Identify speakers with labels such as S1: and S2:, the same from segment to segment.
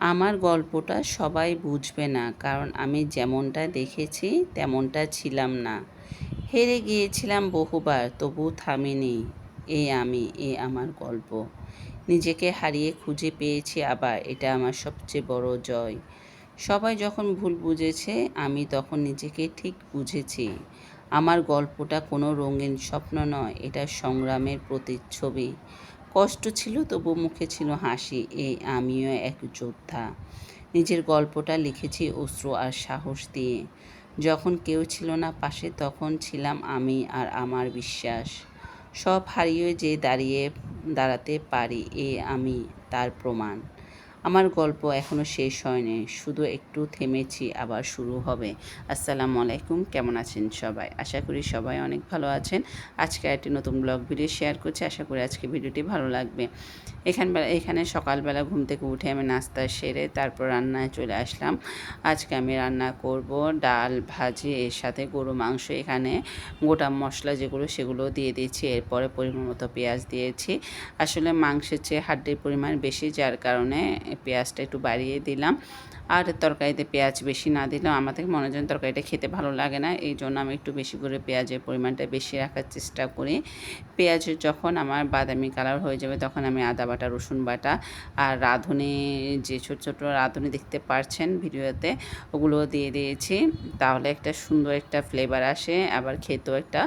S1: আমার গল্পটা সবাই বুঝবে না, কারণ আমি যেমনটা দেখেছি তেমনটা ছিলাম না। হেরে গিয়েছিলাম বহুবার, তবু থামিনি। এ আমি, এ আমার গল্প। নিজেকে হারিয়ে খুঁজে পেয়েছি আবার, এটা আমার সবচেয়ে বড় জয়। সবাই যখন ভুল বুঝেছে, আমি তখন নিজেকে ঠিক বুঝেছি। আমার গল্পটা কোনো রঙিন স্বপ্ন নয়, এটা সংগ্রামের প্রতিচ্ছবি। কষ্ট ছিল, তবু মুখে ছিল হাসি। এই আমিও এক যোদ্ধা। নিজের গল্পটা লিখেছি অশ্রু আর সাহস দিয়ে। যখন কেউ ছিল না পাশে, তখন ছিলাম আমি আর আমার বিশ্বাস। সব হারিয়ে যে দাঁড়িয়ে দাঁড়াতে পারি, এ আমি, তার প্রমাণ। আমার গল্প এখনও শেষ হয়নি, শুধু একটু থেমেছি, আবার শুরু হবে। আসসালামু আলাইকুম, কেমন আছেন সবাই? আশা করি সবাই অনেক ভালো আছেন। আজকে একটি নতুন ব্লগ ভিডিও শেয়ার করছি, আশা করি আজকে ভিডিওটি ভালো লাগবে। এখানবেলা, এখানে সকালবেলা ঘুম থেকে উঠে আমি নাস্তা সেরে তারপর রান্নায় চলে আসলাম। আজকে আমি রান্না করব ডাল ভাজি, এর সাথে গরু মাংস, এখানে গোটা মশলা যেগুলো সেগুলো দিয়ে দিয়েছি, এরপরে পরিমাণ মতো পেঁয়াজ দিয়েছি। আসলে মাংসের চেয়ে হাড্ডির পরিমাণ বেশি, যার কারণে পেঁয়াজটা একটু বাড়িয়ে দিলাম। আর তরকারিতে পেঁয়াজ বেশি না দিলেও আমাদের মনে হয় তরকারিটা খেতে ভালো লাগে না। এই জন্য আমি একটু বেশি করে পেঁয়াজের পরিমাণটা বেশি রাখার চেষ্টা করি। পেঁয়াজ যখন আমার বাদামি কালার হয়ে যাবে তখন আমি আদা বাটা, রসুন বাটা আর রাঁধুনি, যে ছোট ছোট রাঁধুনি দেখতে পারছেন ভিডিওতে, ওগুলো দিয়ে দিয়েছি। তাহলে একটা সুন্দর একটা ফ্লেভার আসে। আবার খেতেও একটা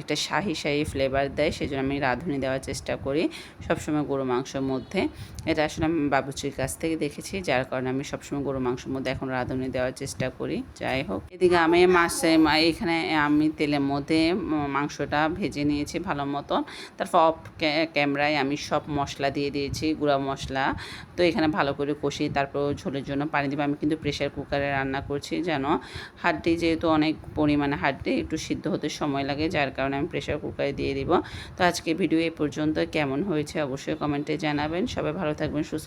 S1: একটা শাহি শাহি ফ্লেভার দেয়। সেই জন্য আমি রাঁধুনি দেওয়ার চেষ্টা করি সবসময় গরু মাংসর মধ্যে। এটা আসলে বাবুচির কাছ থেকে দেখেছি, যার কারণে আমি সবসময় গরু মাংসের মধ্যে এখন রাঁধুনি দেওয়ার চেষ্টা করি। যাই হোক, এদিকে আমি মাছে এখানে আমি তেলের মধ্যে মাংসটা ভেজে নিয়েছি ভালো মতন। তারপর অফ ক্যামেরায় আমি সব মশলা দিয়ে দিয়েছি, গুঁড়া মশলা। তো এখানে ভালো করে কষি তারপর ঝোলের জন্য পানি দেবো। আমি কিন্তু প্রেশার কুকারে রান্না করছি যেন হাড্ডি যেহেতু অনেক পরিমাণে হাড্ডি, একটু সিদ্ধ হতে সময় লাগে, যার কারণে আমি প্রেশার কুকারে দিয়ে দিব। তো আজকে ভিডিও এই পর্যন্ত কেমন হয়েছে অবশ্যই কমেন্টে জানাবেন। সবাই ভালো থাকবেন, সুস্থ